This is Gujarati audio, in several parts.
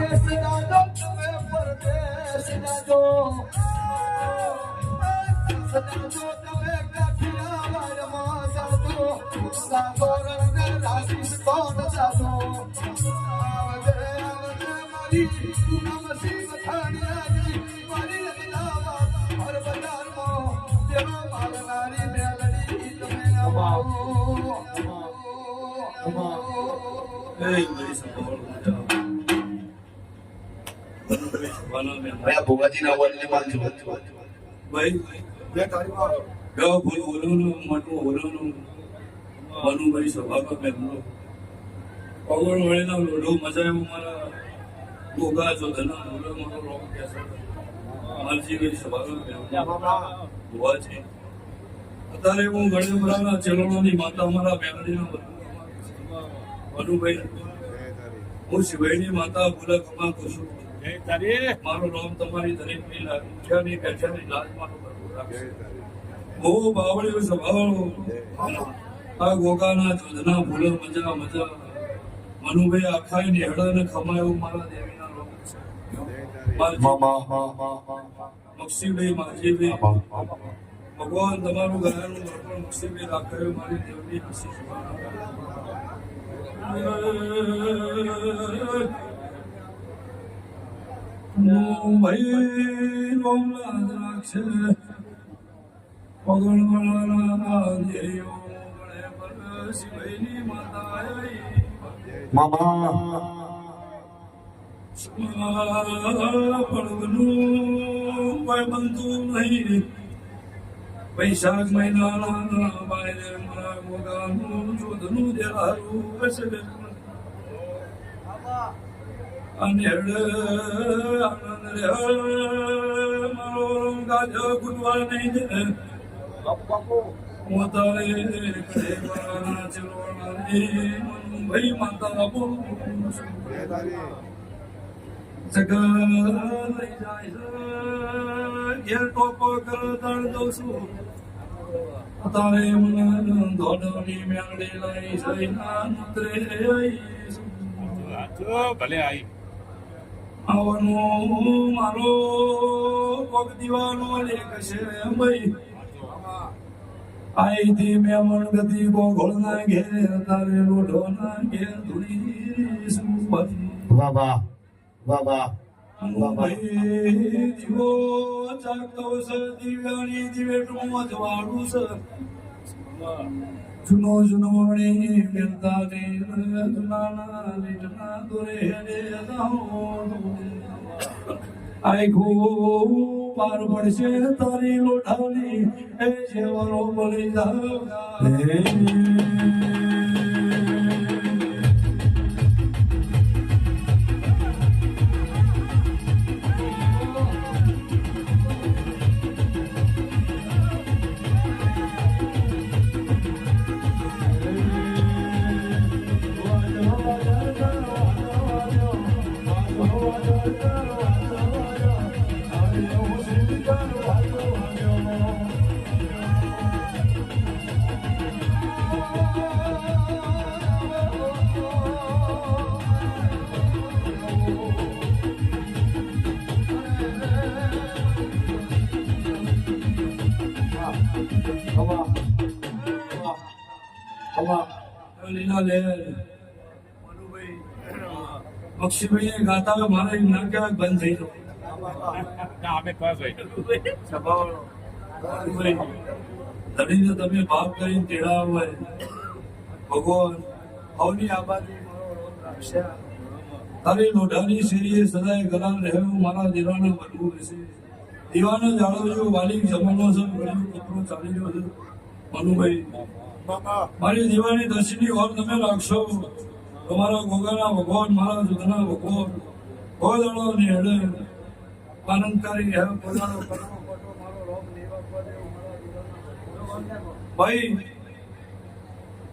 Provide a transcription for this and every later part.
વિદેશ જાજો તમે પરદેશ જાજો સદાજો તમે કાઠિયાવાડમાં જાજો સાગોરને રાખીશ કોણ જાજો આવજે આવજે મારી નમસી મથાણિયાની મારી અમદાવાદ હર બજારમાં જેવા માલનારી મેલડી તમે આવો અત્યારે હું ગણેશ બરાના ચેલોની માતા, મારા મેમડીના મનુભાઈ હું શિવાઈની માતા ભૂલા કમા કુશું મારો નામ તમારી દરેકની લાગણી પેઠાની લાજ મારો કરવું રાખશે બહુ બાવળીઓ સ્વભાવ. આ ગોગાના જોધના ભૂલો મજા મજા. મનુભાઈ આખાય નેહડા ને ખમાયો મારા દેવીના રોગ છે. મારા મામા મક્ષીભાઈ માજીભાઈ. ભગવાન તમારું ગાયનું પણ મક્ષીભાઈ રાખાયો મારી દેવની હસી બનતું નહીં વૈશાખ મહિનાના બાય મારા ગોગાનું જોધનું અનેડ આનંદ રે મારો ગાજો ગુડવા નહીં દે મોતારે કરે મારા ચલોણા ભાઈ માતા બોલ જગા લઈ જાય ઘેર ટોપો કર દળ દઉં છું તારે મને ધોડની મેળડી લઈ જઈના નોતરે ભલે આવી આવવાનું મારો પગ દીવાનો લેખ છે ભાઈ આઈ થી મેમણ ગતિ ગોગોળ ના ઘેર તારે લોઢો ના ઘેર ધૂળી બધી વાહ વાહ વાહ. વાહ દીવો જાગતો છે દિવ્યાની દિવેટમાં અજવાળું છે. જૂનો જૂનો વણી મિલતા ને જૂનાના લીટના દોરે જાઓ આઈ ખો પાર પડશે તારી લોઠાની એ જેવરો મળી જાવ લીલા લે. બક્ષીભાઈ ગાતા મારે ના કહેવાય બંધ થઈ ધણીને તમે ભાવ કરીને તેડા હોય. ભગવાન અવની આબાદી તારી લોઢાની શેરીએ સદાય ગલાલ રહેવું મારા દીવાનું બનવું રહેશે દીવાનો જાળવજો વાલી જમાનો છે કપડો ચાલી રહ્યો છે. મનુભાઈ મારી દિવાળી દસની ઓર તમે રાખશો. તમારા ગોગાના ભગવાન, મારા જુદના ભગવાન ગોદડો ને હેડે. આનંદકારી હે પોતાનો. ભાઈ,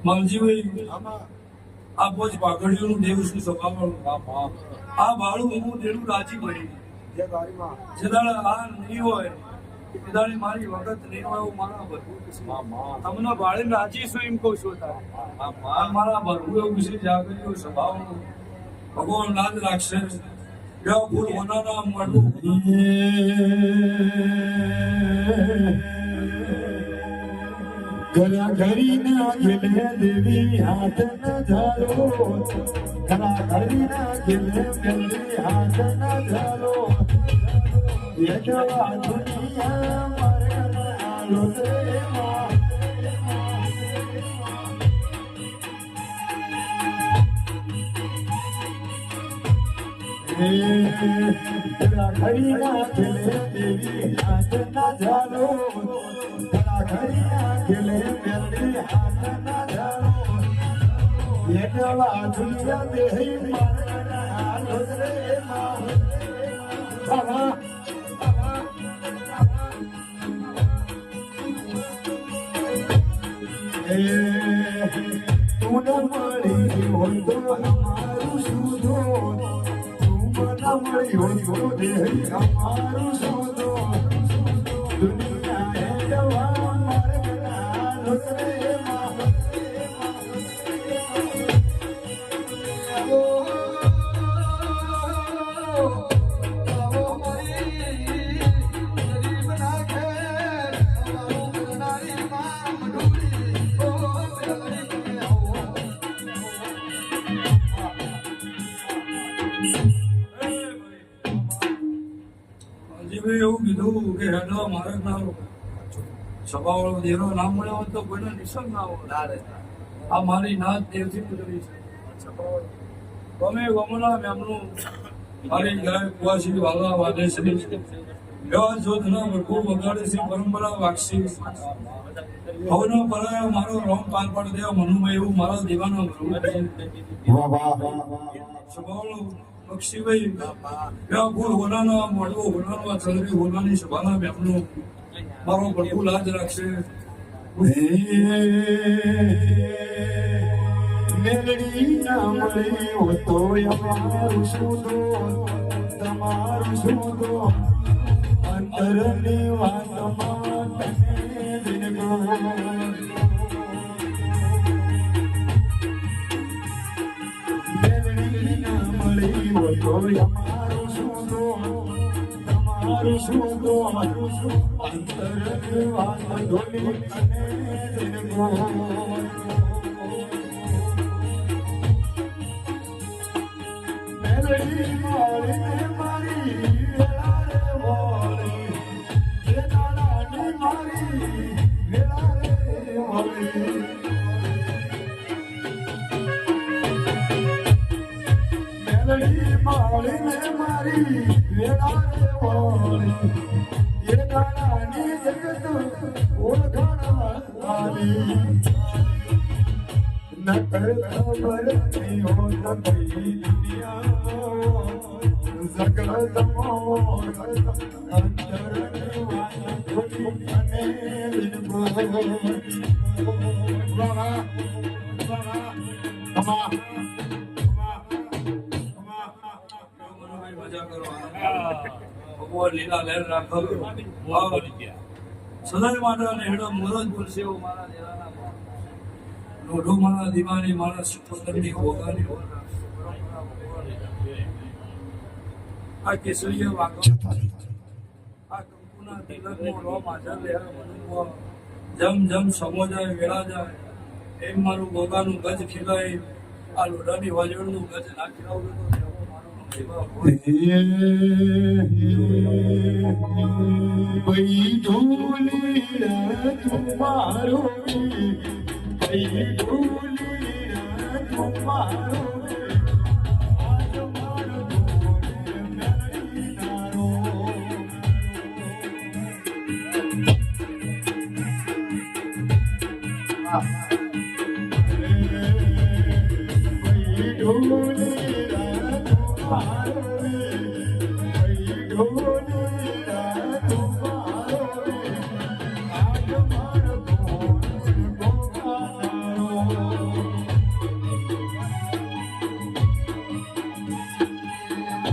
માલજીભાઈ, આ પોચ પાઘડીઓનું દેવ શું સભામાં આ? ભાડું હું દેવું રાજી પડી. જે દાડા આ નહીં હોય એ મારી વખત નહીં હોય એવું મારા ભરવું તમને ભાડે રાજી છું એમ કહું છું તારે. મારા ભરવું એવું છે જાગરીઓ સ્વભાવ ભગવાન લાજ રાખશે. ઘરીના ખેલે દેવી હાથ ન ખેલે ન યજવા દુનિયા મારે આલો રે માં ઘરા ઘરી ના ખેલે દેવી હાથ ન ઘરા ઘરી ના ખેલે દેવી હાથ ન ઝાલો યજવા દુનિયા દેહી મારે આલો રે માં તું ન મળી હોય તો કીધું હેડો મારે ના સભાવાળો દેરો નામ મળ્યો હોય તો કોઈને નિશાન ના હોય. આ મારી નાત દેવથી પૂજવી છે. તમે વમલા મેમનું મારી ગાય કુવાસી વાલા વાદે શ્રી એવા જોધના ભરપૂર વગાડે છે પરંપરા વાક્ષી. ભવનો પરાયો મારો રોમ પાર પડ દેવા મનુમય એવું મારા દીવાનો ભરવું વાહ વાહ એવા ફૂલ હોનાનો મળવો હોનાનો આ ચંદ્રી, હોનાની સભાના મેમનું મારો પ્રભુ લાજ રાખશે. મેલડી ના મળી હોય તો અમારું સુધો, તમારું શું અંતરની વાતમાં તને વિનગો તમારું સુધો અંતરની વાત ઢોલી મેલડી મારી મારી મારી ને મારી વેળા રે વાળી જે દાડાની જગત ઓળખાણ વાળી ન કર ખબર નહીં હોત દુનિયા જગત મોર. અંતર અને વિનબો બાબા બાબા. ભગવાન લીલા લહેર રાખો સદાય માટે નેહડો મોરજ બોલશે એવું મારા દેરાના લોઢો મારા દીવાની મારા સુપંદરની હોગાની આ કેસરીય વાગો આ કંકુના તિલકનો રો માધર લહેર મનુભવ જમ જમ સમો જાય વેળા જાય. એમ મારું ગોગાનું ગજ ખીલાય. આ લોઢાની વાજળનું ગજ ના ખીલાવું તો એવો